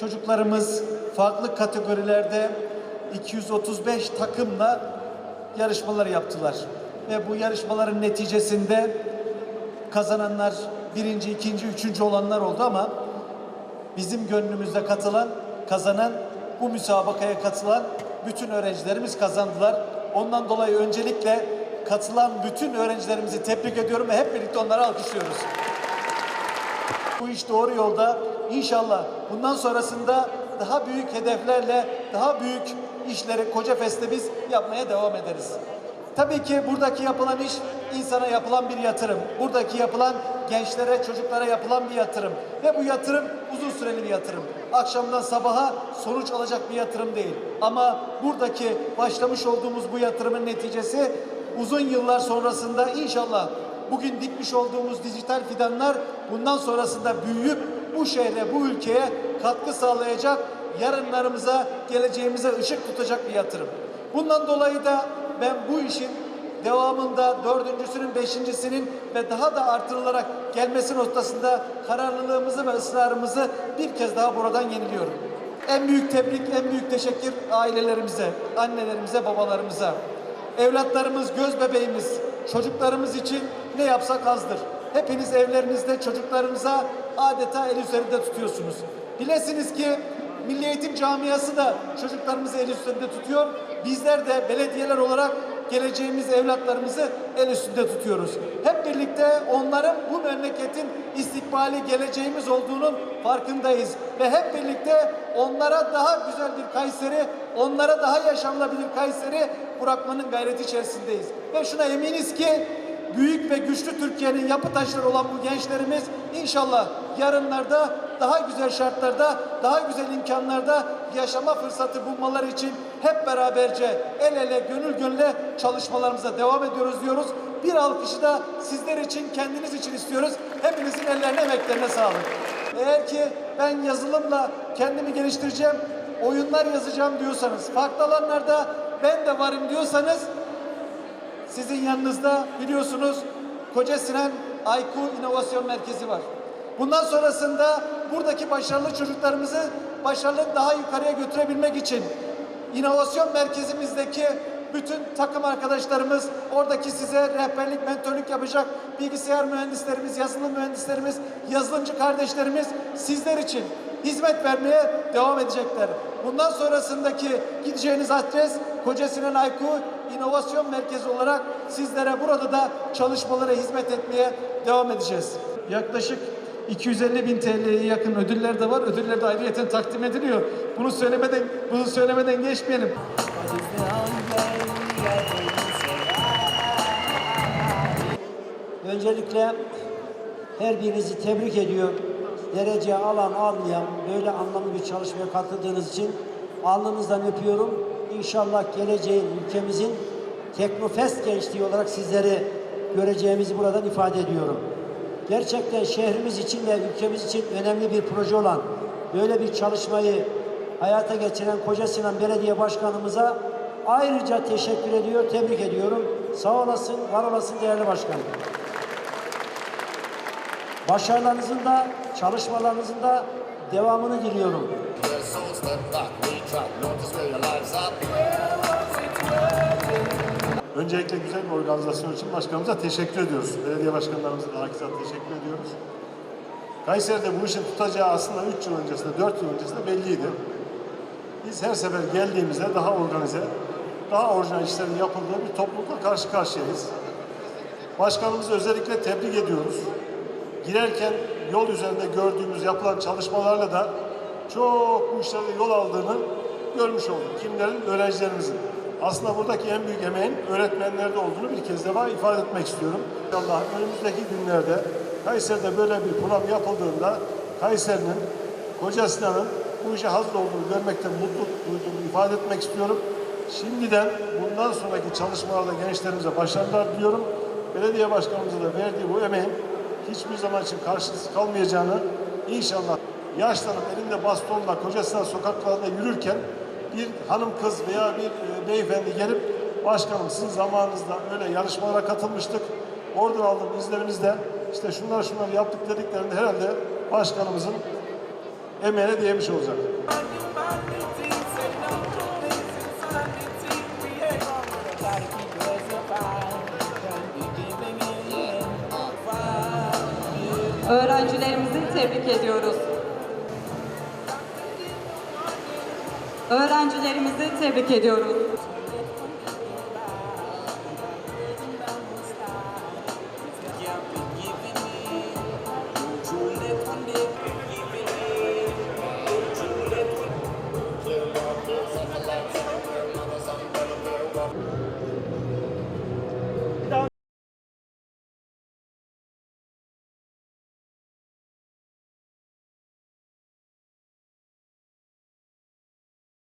Çocuklarımız farklı kategorilerde 235 takımla yarışmalar yaptılar. Ve bu yarışmaların neticesinde kazananlar birinci, ikinci, üçüncü olanlar oldu ama bizim gönlümüzde katılan, kazanan, bu müsabakaya katılan bütün öğrencilerimiz kazandılar. Ondan dolayı öncelikle katılan bütün öğrencilerimizi tebrik ediyorum ve hep birlikte onları alkışlıyoruz. Bu iş doğru yolda. İnşallah bundan sonrasında daha büyük hedeflerle, daha büyük işleri Koca Fest'te biz yapmaya devam ederiz. Tabii ki buradaki yapılan iş insana yapılan bir yatırım. Buradaki yapılan gençlere, çocuklara yapılan bir yatırım. Ve bu yatırım uzun süreli bir yatırım. Akşamdan sabaha sonuç alacak bir yatırım değil. Ama buradaki başlamış olduğumuz bu yatırımın neticesi uzun yıllar sonrasında inşallah bugün dikmiş olduğumuz dijital fidanlar bundan sonrasında büyüyüp bu şehre, bu ülkeye katkı sağlayacak, yarınlarımıza, geleceğimize ışık tutacak bir yatırım. Bundan dolayı da ben bu işin devamında dördüncüsünün, beşincisinin ve daha da artırılarak gelmesi noktasında kararlılığımızı ve ısrarımızı bir kez daha buradan yeniliyorum. En büyük tebrik, en büyük teşekkür ailelerimize, annelerimize, babalarımıza. Evlatlarımız, göz bebeğimiz, çocuklarımız için ne yapsak azdır. Hepiniz evlerinizde çocuklarınıza adeta el üzerinde tutuyorsunuz. Bilesiniz ki Milli Eğitim Camiası da çocuklarımızı el üstünde tutuyor. Bizler de belediyeler olarak geleceğimiz evlatlarımızı el üstünde tutuyoruz. Hep birlikte onların bu memleketin istikbali geleceğimiz olduğunun farkındayız. Ve hep birlikte onlara daha güzel bir Kayseri, onlara daha yaşanılabilir Kayseri bırakmanın gayreti içerisindeyiz. Ve şuna eminiz ki büyük ve güçlü Türkiye'nin yapı taşları olan bu gençlerimiz inşallah yarınlarda daha güzel şartlarda, daha güzel imkanlarda yaşama fırsatı bulmaları için hep beraberce el ele gönül gönüle çalışmalarımıza devam ediyoruz diyoruz. Bir alkışı da sizler için, kendiniz için istiyoruz. Hepinizin ellerine, emeklerine sağlık. Eğer ki ben yazılımla kendimi geliştireceğim, oyunlar yazacağım diyorsanız, farklı alanlarda ben de varım diyorsanız sizin yanınızda biliyorsunuz Koca Sinan Ayku İnovasyon Merkezi var. Bundan sonrasında buradaki başarılı çocuklarımızı başarılı daha yukarıya götürebilmek için inovasyon merkezimizdeki bütün takım arkadaşlarımız, oradaki size rehberlik, mentorluk yapacak bilgisayar mühendislerimiz, yazılım mühendislerimiz, yazılımcı kardeşlerimiz sizler için hizmet vermeye devam edecekler. Bundan sonrasındaki gideceğiniz adres Koca Sinan Ayku İnovasyon Merkezi olarak sizlere burada da çalışmalara hizmet etmeye devam edeceğiz. Yaklaşık 250 bin TL'ye yakın ödüller de var. Ödüller de ayrıyeten takdim ediliyor. Bunu söylemeden bunu söylemeden geçmeyelim. Öncelikle her birinizi tebrik ediyor. Derece alan almayan böyle anlamlı bir çalışmaya katıldığınız için alnınızdan öpüyorum. İnşallah geleceğin ülkemizin Teknofest gençliği olarak sizleri göreceğimizi buradan ifade ediyorum. Gerçekten şehrimiz için ve ülkemiz için önemli bir proje olan böyle bir çalışmayı hayata geçiren Koca Sinan Belediye Başkanımıza ayrıca teşekkür ediyor, tebrik ediyorum. Sağ olasın, var olasın değerli başkanım. Başarılarınızın da, çalışmalarınızın da devamını diliyorum. Öncelikle güzel bir organizasyon için başkanımıza teşekkür ediyoruz. Belediye başkanlarımıza da hakikaten teşekkür ediyoruz. Kayseri'de bu işin tutacağı aslında 3 yıl öncesinde, 4 yıl öncesinde belliydi. Biz her sefer geldiğimizde daha organize, daha orijinal işlerin yapıldığı bir toplulukla karşı karşıyayız. Başkanımızı özellikle tebrik ediyoruz. Girerken yol üzerinde gördüğümüz yapılan çalışmalarla da çok bu işlerde yol aldığını görmüş olduk. Kimlerin? Öğrencilerimizin. Aslında buradaki en büyük emeğin öğretmenlerde olduğunu bir kez daha ifade etmek istiyorum. Allah önümüzdeki günlerde Kayseri'de böyle bir program yapıldığında Kayseri'nin, Koca Sinan'ın bu işe hazır olduğunu görmekten mutluluk duyduğumu ifade etmek istiyorum. Şimdiden bundan sonraki çalışmalarda gençlerimize başarılar diliyorum. Belediye başkanımıza da verdiği bu emeğin hiçbir zaman için karşılıksız kalmayacağını inşallah yaşlanıp elinde bastonla kocasına sokaklarda yürürken bir hanım kız veya bir e, beyefendi gelip başkanım sizin zamanınızda öyle yarışmalara katılmıştık. Oradan aldığım izlerimizde işte şunlar şunları yaptık dediklerinde herhalde başkanımızın emeğine değmiş olacak. Öğrencilerimizi tebrik ediyoruz. Öğrencilerimizi tebrik ediyoruz.